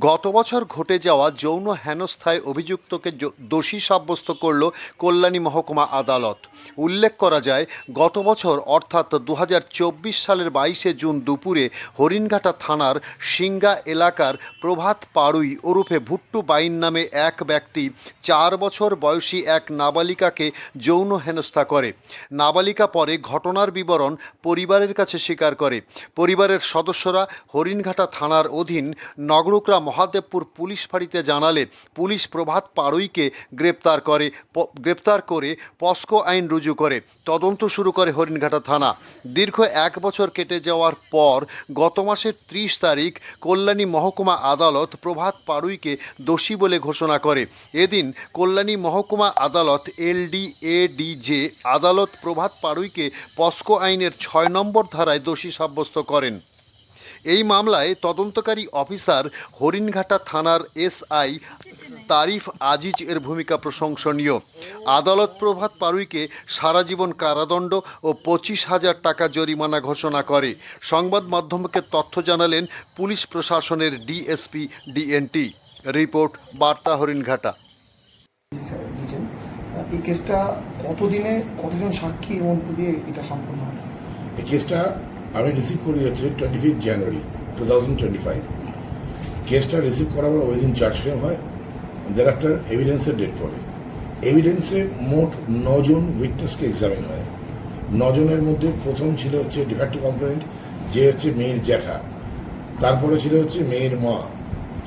গত বছর ঘটে যাওয়া যৌন হেনস্থায় অভিযুক্তকে দোষী সাব্যস্ত করল কল্যাণী মহকুমা আদালত। উল্লেখ করা যায়, গত বছর অর্থাৎ দু হাজার চব্বিশ সালের বাইশে জুন দুপুরে হরিণঘাটা থানার সিঙ্গা এলাকার প্রভাত পাড়ুই ওরফে ভুট্টু বাইন নামে এক ব্যক্তি চার বছর বয়সী এক নাবালিকাকে যৌন হেনস্থা করে। নাবালিকা পরে ঘটনার বিবরণ পরিবারের কাছে স্বীকার করে। পরিবারের সদস্যরা হরিণঘাটা থানার অধীন নগরুকরা মহাদেবপুর পুলিশ ফাঁড়িতে জানালে পুলিশ প্রভাত পাড়ুইকে গ্রেপ্তার করে গ্রেপ্তার করে পস্কো আইন রুজু করে। তদন্ত শুরু করে হরিণঘাটা থানা। দীর্ঘ এক বছর কেটে যাওয়ার পর গত মাসের ত্রিশ তারিখ কল্যাণী মহকুমা আদালত প্রভাত পাড়ুইকে দোষী বলে ঘোষণা করে। এদিন কল্যাণী মহকুমা আদালত এলডি, এডিজে আদালত প্রভাত পাড়ুইকে পস্কো আইনের ছয় নম্বর ধারায় দোষী সাব্যস্ত করেন। এই মামলায় তদন্তকারী অফিসার হরিণঘাটা থানার এসআই তারিফ আজিজ এর ভূমিকা প্রশংসনীয়। আদালত প্রভাত পাড়ুইকে সারা জীবন কারাদণ্ড ও পঁচিশ হাজার টাকা জরিমানা ঘোষণা করে। সংবাদ মাধ্যমকে তথ্য জানালেন পুলিশ প্রশাসনের ডিএসপি ডিএনটি। রিপোর্ট বার্তা হরিণঘাটা। এই কেসটা কতদিনে কতজন সাক্ষী এর মধ্যে দিয়ে এটা সম্পূর্ণ হয়? এই কেসটা আমি রিসিভ করি হচ্ছে twenty fifth January two thousand twenty five কেসটা রিসিভ করার পর ওই দিন চার্জ ফ্রেম হয়। দেয়ার আফটার এভিডেন্সের ডেট পড়ে। এভিডেন্সে মোট নজন উইটনেসকে এক্সামিন হয়। নজনের মধ্যে প্রথম ছিল হচ্ছে ডিফ্যাক্টিভ কমপ্লেন্ট যে হচ্ছে মেয়ের জ্যাঠা। তারপরে ছিল হচ্ছে মেয়ের মা।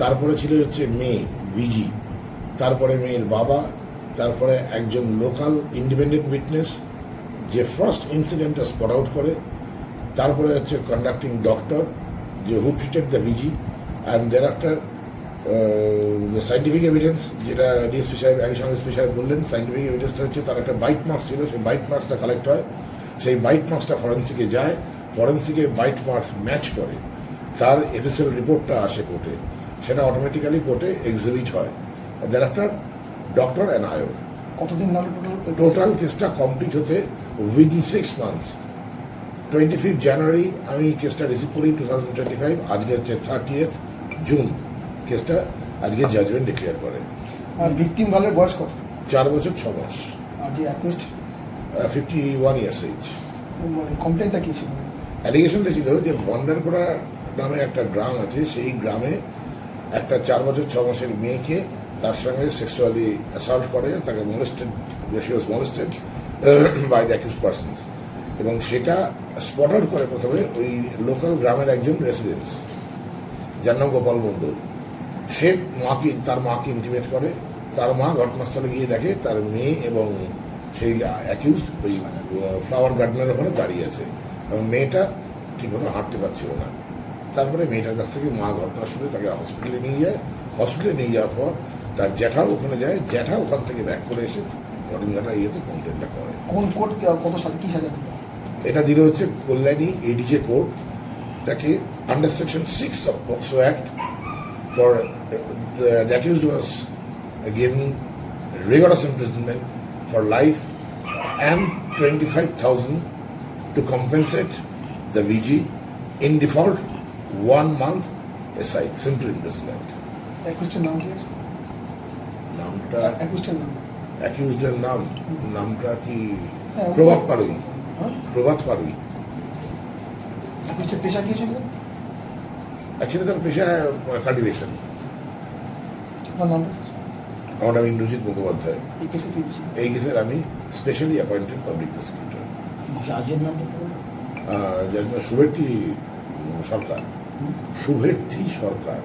তারপরে ছিল হচ্ছে মেয়ে ভিজি তারপরে মেয়ের বাবা। তারপরে একজন লোকাল ইন্ডিপেন্ডেন্ট উইটনেস যে ফার্স্ট ইনসিডেন্টটা স্পট আউট করে। তারপরে হচ্ছে কন্ডাক্টিং ডক্টর যে হু ট্রিটেড দ্য ভিজি and their after the scientific evidence যেটা ডিএসপি সাহেব অ্যাডিশনাল এসপি সাহেব বললেন সাইন্টিফিক এভিডেন্সটা হচ্ছে তার একটা বাইট মার্কস ছিল সেই বাইট মার্কসটা কালেক্ট হয়। সেই বাইট মার্কসটা ফরেন্সিকে যায় ফরেন্সিকে বাইট মার্ক ম্যাচ করে তার এফএসএল রিপোর্টটা আসে কোর্টে সেটা অটোমেটিক্যালি কোর্টে এক্সিবিট হয়। দের আফটার ডক্টর অ্যান্ড আয়ো কতদিন টোটাল কেসটা কমপ্লিট হতে within six months twenty fifth January আমি কেসটা রিসিভ করি টু থাউজেন্ড টোয়েন্টি ফাইভ আজকে হচ্ছে থার্টিয়েথ জুন কেসটা আজকে জাজমেন্ট ডিক্লেয়ার করে। ভিকটিম গালের বয়স কত? চার বছর ছ মাস। যে accused fifty one years age কমপ্লেনটা কি ছিল? অ্যালিগেশনটা ছিল যে ভন্ডারকোড়া নামে একটা গ্রাম আছে সেই গ্রামে একটা চার বছর ছ মাসের মেয়েকে তার সঙ্গে সেক্সুয়ালি অ্যাসল্ট করে তাকে molested she was molested by the accused persons এবং সেটা স্পট আউট করে প্রথমে ওই লোকাল গ্রামের একজন রেসিডেন্স যার নাম গোপাল মণ্ডল। সে মাকে, তার মাকে ইন্টিমেট করে, তার মা ঘটনাস্থলে গিয়ে দেখে তার মেয়ে এবং সেই অ্যাকিউজ ওই ফ্লাওয়ার গার্ডেনের ওখানে দাঁড়িয়ে আছে। এবং মেয়েটা ঠিকমতো হাঁটতে পারছিল না। তারপরে মেয়েটার কাছ থেকে মা ঘটনা শুনে তাকে হসপিটালে নিয়ে যায়। হসপিটালে নিয়ে যাওয়ার পর তার জ্যাঠাও ওখানে যায়। জ্যাঠা ওখান থেকে ব্যাক করে এসে ঘটনাটা ইয়েতে কমপ্লেনটা করে। কোন কোর্ট কত কি সাজা দিল? এটা দিল হচ্ছে কল্যাণী এডিজে কোর্ট তাকে under section six of POCSO act for the accused was given rigorous imprisonment for life and 25,000 to compensate the VG in default one month SI, simple imprisonment. অ্যাকুইস্টের নাম কি আছে নামটা নাম অ্যাকিউজডের নাম নামটা কি প্রভাব পারুই হ্যাঁ প্রভাত পারুই পেশা কি ছিল অ্যাকচুয়ালি তার পেশা কাল্টিভেশন। আমার নাম ইন্দ্রজিৎ মুখোপাধ্যায়। এই কেসে এই কেসের আমি স্পেশালি অ্যাপয়েন্টেড পাবলিক প্রসিকিউটর জাজের নাম শুভের্থী সরকার। শুভের্থী সরকার।